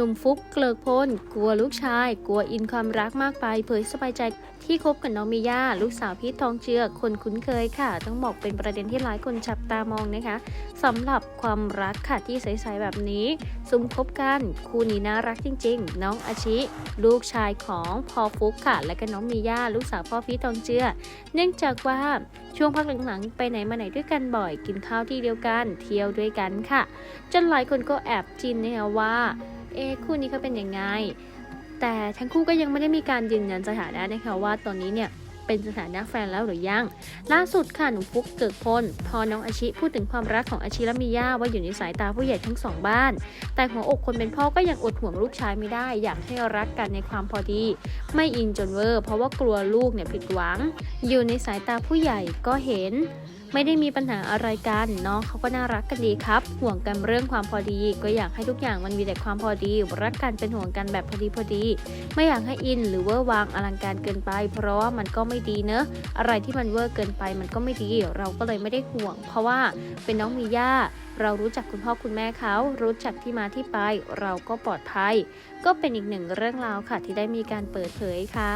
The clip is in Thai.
นุ่มฟุกเกลิกพลกลัวลูกชาย กลัวอินความรักมากไป เผยสบายใจที่คบกับน้องมิย่าลูกสาวพีททองเจือคนคุ้นเคยค่ะ ต้องบอกเป็นประเด็นที่หลายคนจับตามองนะคะสำหรับความรักค่ะที่ใสๆแบบนี้ ซุมคบกันคู่นี้น่ารักจริง ๆ น้องอาชิ ลูกชายของพ่อฟุกค่ะ และก็น้องมิย่าลูกสาวพ่อพีททองเจือเนื่องจากว่าช่วงพักหลังๆ ไปไหนมาไหนด้วยกันบ่อยกินข้าวที่เดียวกัน เที่ยวด้วยกันค่ะ จนหลายคนก็แอบจินนะคะว่า เอ๊คู่นี้เขาเป็นยังไง แต่ทั้งคู่ก็ยังไม่ได้มีการยืนยันสถานะนะคะว่าตอนนี้เนี่ยเป็นสถานะแฟนแล้วหรือยัง ล่าสุดค่ะหนุ่มฟุกเกิกพลพอน้องอาชิพูดถึงความรักของอาชิและมิย่าว่าอยู่ในสายตาผู้ใหญ่ทั้งสองบ้าน แต่หัวอกคนเป็นพ่อก็ยังอดห่วงลูกชายไม่ได้ อยากให้รักกันในความพอดี ไม่อินจนเวอร์ เพราะว่ากลัวลูกเนี่ยผิดหวัง อยู่ในสายตาผู้ใหญ่ก็เห็น ไม่ได้มีปัญหาอะไรกันน้องเขาก็น่ารักกันดีครับ ห่วงกันเรื่องความพอดี ก็อยากให้ทุกอย่างมันมีแต่ความพอดี รักกันเป็นห่วงกันแบบพอดีพอดี ไม่อยากให้อินหรือเวอร์วางอลังการเกินไป เพราะว่ามันก็ไม่ดีเนอะอะไรที่มันเวอร์เกินไปมันก็ไม่ดี เราก็เลยไม่ได้ห่วง เพราะว่าเป็นน้องมีย่าเรารู้จักคุณพ่อคุณแม่เขา รู้จักที่มาที่ไป เราก็ปลอดภัย ก็เป็นอีกหนึ่งเรื่องราวค่ะที่ได้มีการเปิดเผยค่ะ